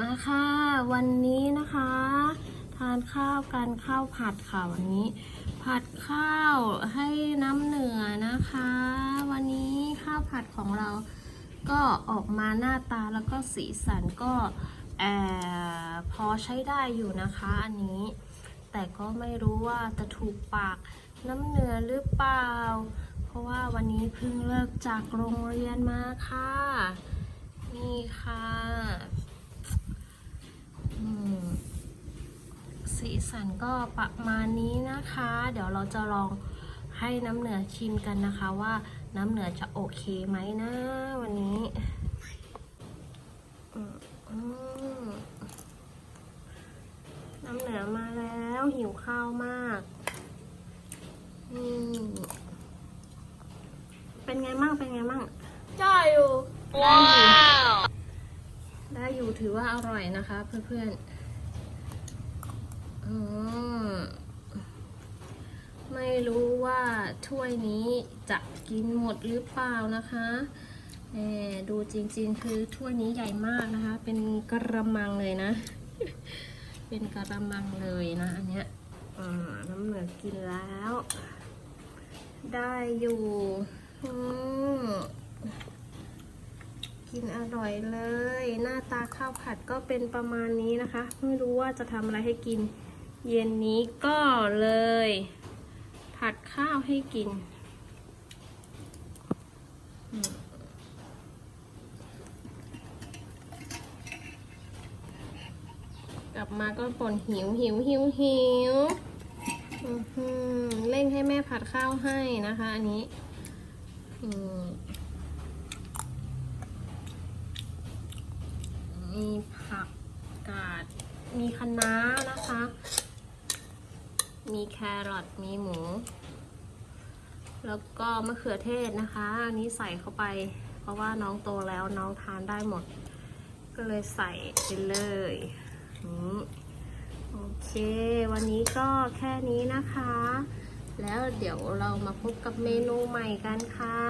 มาค่ะวันนี้นะคะ ทานข้าวกันข้าวผัดค่ะวันนี้ ผัดข้าวให้น้ำเหนือนะคะ วันนี้ข้าวผัดของเราก็ออกมาหน้าตาแล้วก็สีสันก็แอบพอใช้ได้อยู่นะคะอันนี้ แต่ก็ไม่รู้ว่าจะถูกปากน้ำเหนือหรือเปล่า เพราะว่าวันนี้เพิ่งเลิกจากโรงเรียนมาค่ะ นี่ค่ะ อืม สีสันก็ประมาณนี้นะคะ เดี๋ยวเราจะลองให้น้ำเหนือชิมกันนะคะว่าน้ำเหนือจะโอเคไหมนะ วันนี้อืมอืมน้ำเหนือมาแล้วหิวข้าวมากอืมเป็นไงมั่งเป็นไงมั่งได้อยู่ได้อยู่ได้อยู่ถือว่าอร่อยนะคะเพื่อนๆอืม ไม่รู้ว่าถ้วยนี้จะกินหมดหรือเปล่านะคะแหมดูจริงๆ คือถ้วยนี้ใหญ่มากนะคะ เป็นกระมังเลยนะ เป็นกระมังเลยนะ อันเนี้ยอ่าน้ำเหนือกินแล้ว ได้อยู่อืมกินอร่อยเลย หน้าตาข้าวผัดก็เป็นประมาณนี้นะคะ ไม่รู้ว่าจะทำอะไรให้กิน เย็นนี้ก็เลย ผัดข้าวให้กิน กลับมาก็ป่นหิวหิวหิวหิวเร่งให้แม่ผัดข้าวให้นะคะอันนี้มมีผักกาด มีคะน้านะคะ มีแครอทมีหมู แล้วก็มะเขือเทศนะคะ อันนี้ใส่เข้าไป เพราะว่าน้องโตแล้วน้องทานได้หมด ก็เลยใส่ไปเลยโอเค วันนี้ก็แค่นี้นะคะ แล้วเดี๋ยวเรามาพบกับเมนูใหม่กันค่ะ